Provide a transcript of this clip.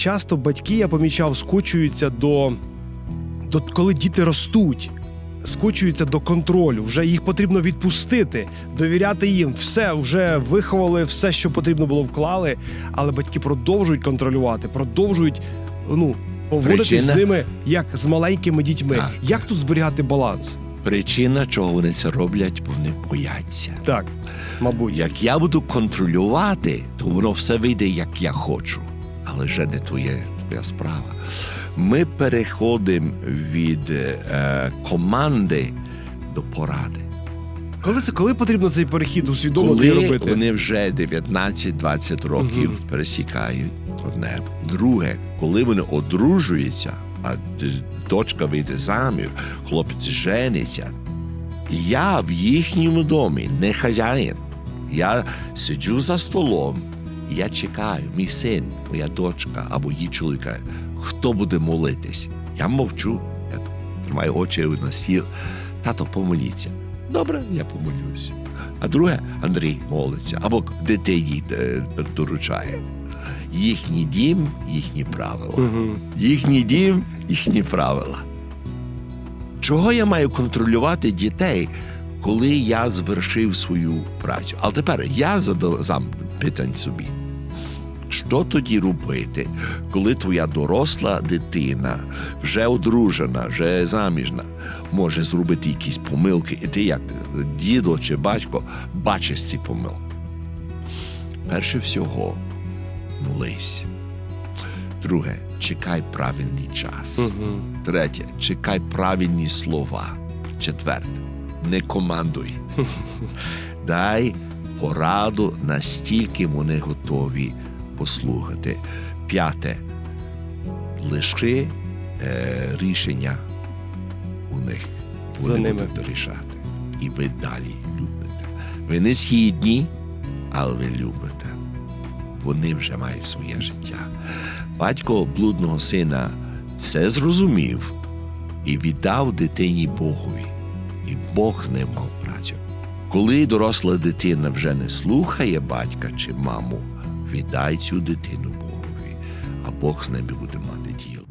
Часто батьки, я помічав, скочуються до, до коли діти ростуть. Скочуються до контролю, вже їх потрібно відпустити, довіряти їм. Все вже виховали, все, що потрібно було, вклали. Але батьки продовжують контролювати, продовжують ну поводитись Причина? з ними як з маленькими дітьми. Так. Як тут зберігати баланс? Причина, чого вони це роблять, бо вони бояться. Так, мабуть, Як я буду контролювати, то воно все вийде, як я хочу. Але вже не твоє, твоя справа. Ми переходимо від е, команди до поради. коли це коли потрібно цей перехід усвідомити Коли робити? вони вже 19-20 років Мгм. пересікають одне. Друге, коли вони одружуються, а дочка вийде замір, хлопець жениться. Я в їхньому домі не хазяїн. Я сиджу за столом, я чекаю, мій син, моя дочка або її чоловіка, хто буде молитись. Я мовчу, я тримаю очі на стіл. Тато, помоліться. Добре, я помолюсь. А друге, Андрій молиться або дитині е, доручає. Їхній дім, їхні правила. Мгм. Їхній дім, їхні правила. Чого я маю контролювати дітей, коли я звершив свою працю? Але тепер я задам питань собі. Що тоді робити, коли твоя доросла дитина, вже одружена, вже заміжна, може зробити якісь помилки, і ти, як дідо чи батько, бачиш ці помилки? Перше всього, молись. Друге, чекай правильний час. Третє, чекай правильні слова. Четверте, не командуй. Дай пораду настільки вони готові послухати. П'яте, лиши е, рішення у них. За Вони ними. будуть рішати. І ви далі любите. Ви не східні, але ви любите. Вони вже мають своє життя. Батько блудного сина це зрозумів і віддав дитині Богові, і Бог не мав працю. Коли доросла дитина вже не слухає батька чи маму, віддай цю дитину Богові, а Бог з ними буде мати діло.